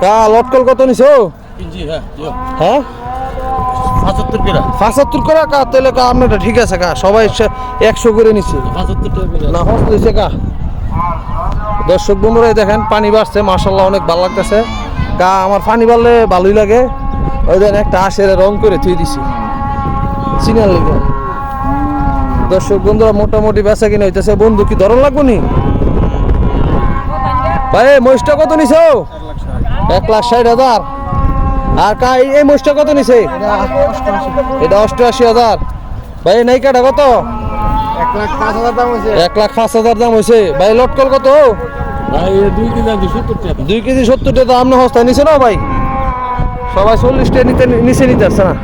কা লটকল কত নিছো? হ্যাঁ হ্যাঁ? পঁচাত্তর করে। কা তাহলে কা আপনারটা ঠিক আছে কা সবাই একশো- করে নিচ্ছে না হস দিছে কা। দর্শক বন্ধুরাই দেখেন পানি বাড়ছে মার্শাল্লাহ অনেক ভালো লাগতেছে। কা আমার পানি বাড়লে ভালোই লাগে। ওই দেন একটা আশের রং করে থুই দিছি। চিনার লেগে। দর্শক বন্ধুরা মোটামুটি বেচা কিনে হইতেছে। বন্ধু কি ধরন লাগবো নি? ভাই মহিষটা কত নিছো? এক লাখ ষাট হাজার। আর কা এই- এই কত নিছে? এটা অষ্টআশি হাজার। ভাই এই নাইকাটা কত? এক লাখ পাঁচ হাজার দাম হয়েছে। এক লাখ পাঁচ হাজার দাম হয়েছে। ভাই লটকল কত? দুই কেজি সত্তর টাকা আপনি হস্তায় নিছে না ভাই? সবাই চল্লিশ টাকা নিতে নিচে নিতে আসছে না?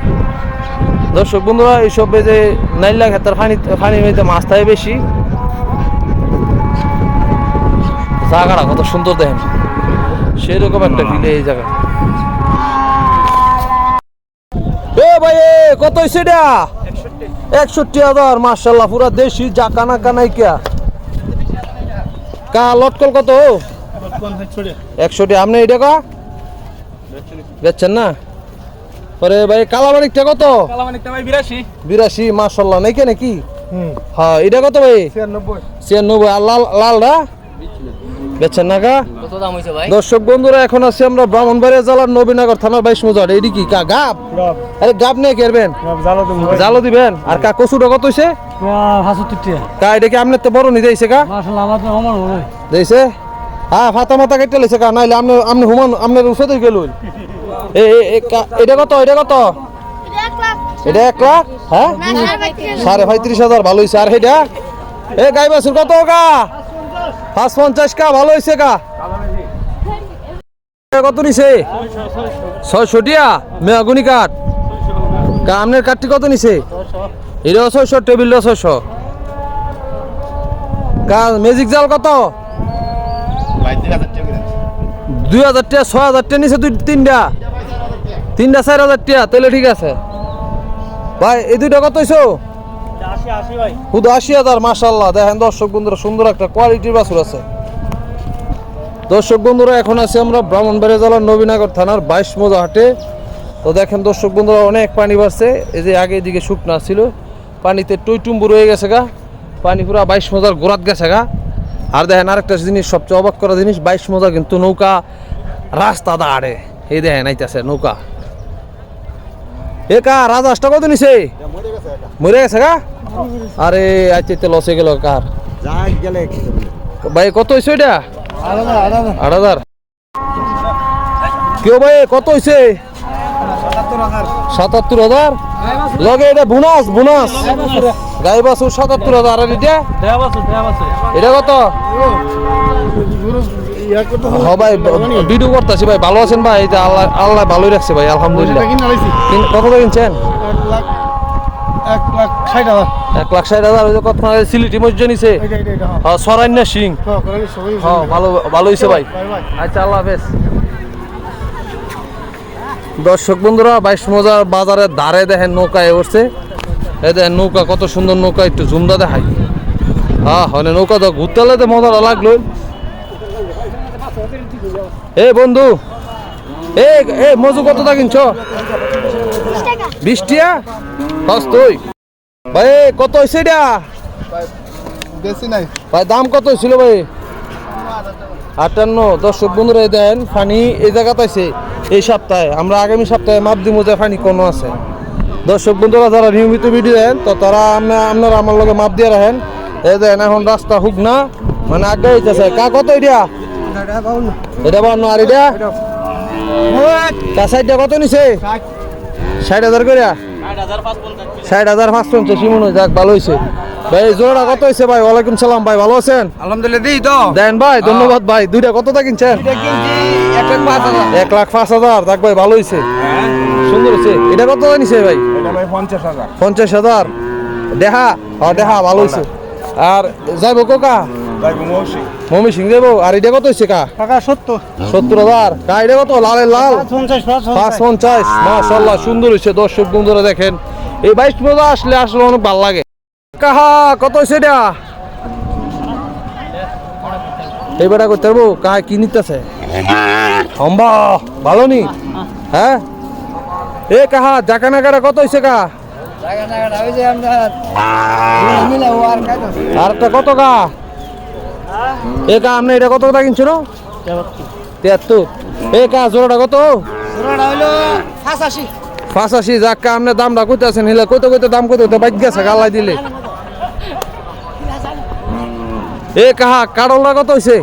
দর্শক বন্ধুরা এইসব এই যে নাইলা খেতার ফানি ফানি মেয়েতে মাছ থাকে বেশি। জায়গাটা কত সুন্দর দেখেন। সেরকম একটা ফিল এই জায়গা এ ভাই কত হয়েছে এটা? একষট্টি হাজার মার্শাল্লাহ পুরা দেশি যা কানা কানাই কিয়া কা লটকল কত? একশোটি আপনি এটা কা বেচছেন না? পরে ভাই কালামানিকটা কত? বিরাশি। মার্শাল্লাহ নাকি? নাকি হ্যাঁ এটা কত ভাই? ছিয়ানব্বই। ছিয়ানব্বই আর লাল লালটা? বেচছেন না ভাই? দর্শক বন্ধুরা এখন আছি আমরা ব্রাহ্মণবাড়িয়া জেলার নবীনগর থানার বাইশ মজার এটি কি কা গাব? আরে গাব নিয়ে কেরবেন জালো দিবেন? আর কা কচুটা কত হইছে? কা এটা কি আপনার তো বড় নি দিয়েছে কা মাসাল্লাহ আমার তো আমার দিয়েছে হ্যাঁ ফাতা মাথা কেটে লেছে কা নাইলে আপনি আপনি হুমান আপনার দিয়ে গেল এটা কত এটা কত? এটা এক লাখ। হ্যাঁ? সাড়ে পঁয়ত্রিশ হাজার। ভালো হয়েছে আর এটা এ গাই বাছুর কত কা পাঁচ পঞ্চাশ কা, ভালো হয়েছে কা? কত নিছে? ছয়শো টিয়া? মেয়াগুনি কাঠ। কা আপনার কাঠটি কত নিছে? এটাও ছয়শো, টেবিলটাও ছয়শো। কা ম্যাজিক জাল কত? দুই হাজার টাকা ছয় হাজার টাকা নিছে দুই, তিনটা। তিনটা, চার হাজার টাকা তাহলে ঠিক আছে। ভাই, এই দুইটা কত হইছো? শুধু আশি হাজার মাসাল্লাহ দেখেন দর্শক বন্ধুরা সুন্দর একটা কোয়ালিটির বাছুর আছে। দর্শক বন্ধুরা এখন আছি আমরা ব্রাহ্মণবাড়িয়া জেলার নবীনগর থানার বাইশ মোজা হাটে তো দেখেন দর্শক বন্ধুরা অনেক পানি বাড়ছে। এই যে আগে এদিকে শুকনা ছিল পানিতে টইটুম্বু রয়ে গেছে গা। পানি পুরা বাইশ মোজার গোড়াত গেছে গা। আর দেখেন আরেকটা জিনিস সবচেয়ে অবাক করা জিনিস বাইশ মোজা কিন্তু নৌকা রাস্তা দাঁড়ে। এই দেখেন আইতাছে নৌকা। এ কা রাজাসটা কত নিছে? মরে গেছে গা? আরে আচ্ছা লসে গেল কার? ভাই কত হয়েছে এটা আলাদা আট হাজার। কেউ ভাই কত হয়েছে সাতাত্তর হাজার। লগে এটা বোনাস বোনাস। গাই বাছুর সাতাত্তর হাজার আর এটা? এটা কত? ভাই ভিডিও করতেছি ভাই ভালো আছেন ভাই আল্লাহ আল্লাহ ভালোই রাখছে ভাই আলহামদুলিল্লাহ। কত কিনছেন? এক লাখ ষাট হাজার। এক লাখ ষাট হাজার ওই যে কত সিলিটি মসজিদ নিছে? এটা হ্যাঁ। সরাইন্যা সিং। হ্যাঁ হ্যাঁ ভালো ভালো হয়েছে ভাই। আচ্ছা আল্লাহ হাফেজ। দর্শক বন্ধুরা বাইশ মজার বাজারের ধারে দেখেন নৌকায় উঠছে এই দেখেন নৌকা কত সুন্দর নৌকা একটু জুমদা দেখাই। হ্যাঁ মানে নৌকা তো ঘুরতে হলে তো মজা লাগল। এ বন্ধু এ এ মজু কত দা কিনছ? বিশ টিয়া তুই। ভাই কত হয়েছে এটা? বেশি নাই। ভাই দাম কত হয়েছিল ভাই? আটান্ন। দর্শক বন্ধুরা দেন ফানি এই জায়গাতে আছে। এই সপ্তাহে আমরা আগামী সপ্তাহে মাপ দিব যে ফানি কোনো আছে। দর্শক বন্ধুরা যারা নিয়মিত ভিডিও দেন তো তারা আপনা- আপনারা আমার লগে মাপ দিয়ে রাখেন। এই দেন এখন রাস্তা হুক না। মানে আগে হইতেছে কা কত এটা? এটা বান্ন আর এটা? সাইডটা কত নিছে? ষাট হাজার করে? ষাট হাজার পাঁচ পঞ্চাশ মনে হয় যাক ভালো হয়েছে ভাই জোড়া কত হয়েছে ভাই? ওয়ালাইকুম সালাম ভাই ভালো আছেন? আলহামদুলিল্লাহ দিই তো। দেন ভাই ধন্যবাদ ভাই। দুইটা কতটা কিনছেন? এক লাখ পাঁচ হাজার। দেখ ভাই ভালো হয়েছে সুন্দর হয়েছে এটা কত নিছে ভাই? পঞ্চাশ হাজার। হাজার। দেহা? হ্যাঁ ভালো হয়েছে আর যাইব কোকা? মমি সিং যাব আর এটা কত হয়েছে কা? টাকা সত্তর। সত্তর হাজার। কা এটা কত? লালের লাল? পাঁচ পঞ্চাশ মাশাল্লাহ সুন্দর হয়েছে দর্শক বন্ধুরা দেখেন এই বাইশ মজা আসলে আসলে অনেক ভালো লাগে। কাহা কত হয়েছে এটা? এই বেটা করতে পারব? কায় কি নিতেছে? হম্বা ভালো নি? হ্যাঁ? এ কাহা জাকা নাগারা কত হয়েছে কা? আর একটা কত কা? এ কা আপনি এটা কত কথা কিনছিল তিয়াত্তর। এ কা জোড়াটা কত? পাঁচাশি। যাক কা আপনি দামটা কইতে আছেন হিলে কইতে কইতে দাম কইতে কইতে বাইক গেছে গালাই দিলে। এ কাহা কারলটা কত হয়েছে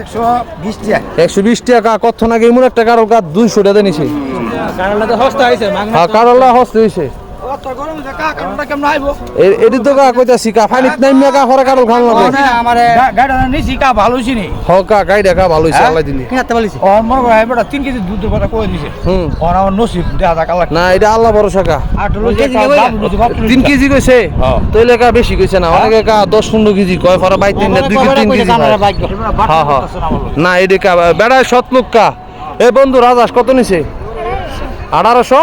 একশো বিশ টাকা একশো বিশ টাকা কত নাকি এমন একটা কারল কাজ দুইশো টাকা নিছে। কারণটা তো সস্তা হয়েছে হ্যাঁ কারলটা হস্তে হয়েছে এটি তো কা কইতাছি কা ফানিত নাইমিয়া কা হরে কারল খান লাগে। আমার গাড়ি নিছি কা ভালো হইছি নি। হ কা গাই দেখা ভালো হইছে আল্লাহ দিলি। ও মনে করে এবারে তিন কেজি দুধের কথা কয়ে দিছে। হুম। ওর আমার নসিব দেখা যাক আল্লাহ না এটা আল্লাহ ভরসা কা কেজি কইছে? হ্যাঁ। কা বেশি কইছে না? অনেকে কা দশ পনেরো কেজি কয় ফরা বাইক তিন দুই কেজি তিন কেজি হ্যাঁ হ্যাঁ না এটা কা বেড়ায় সৎ লোক কা এ বন্ধু রাজাস কত নিছে? আঠারোশো?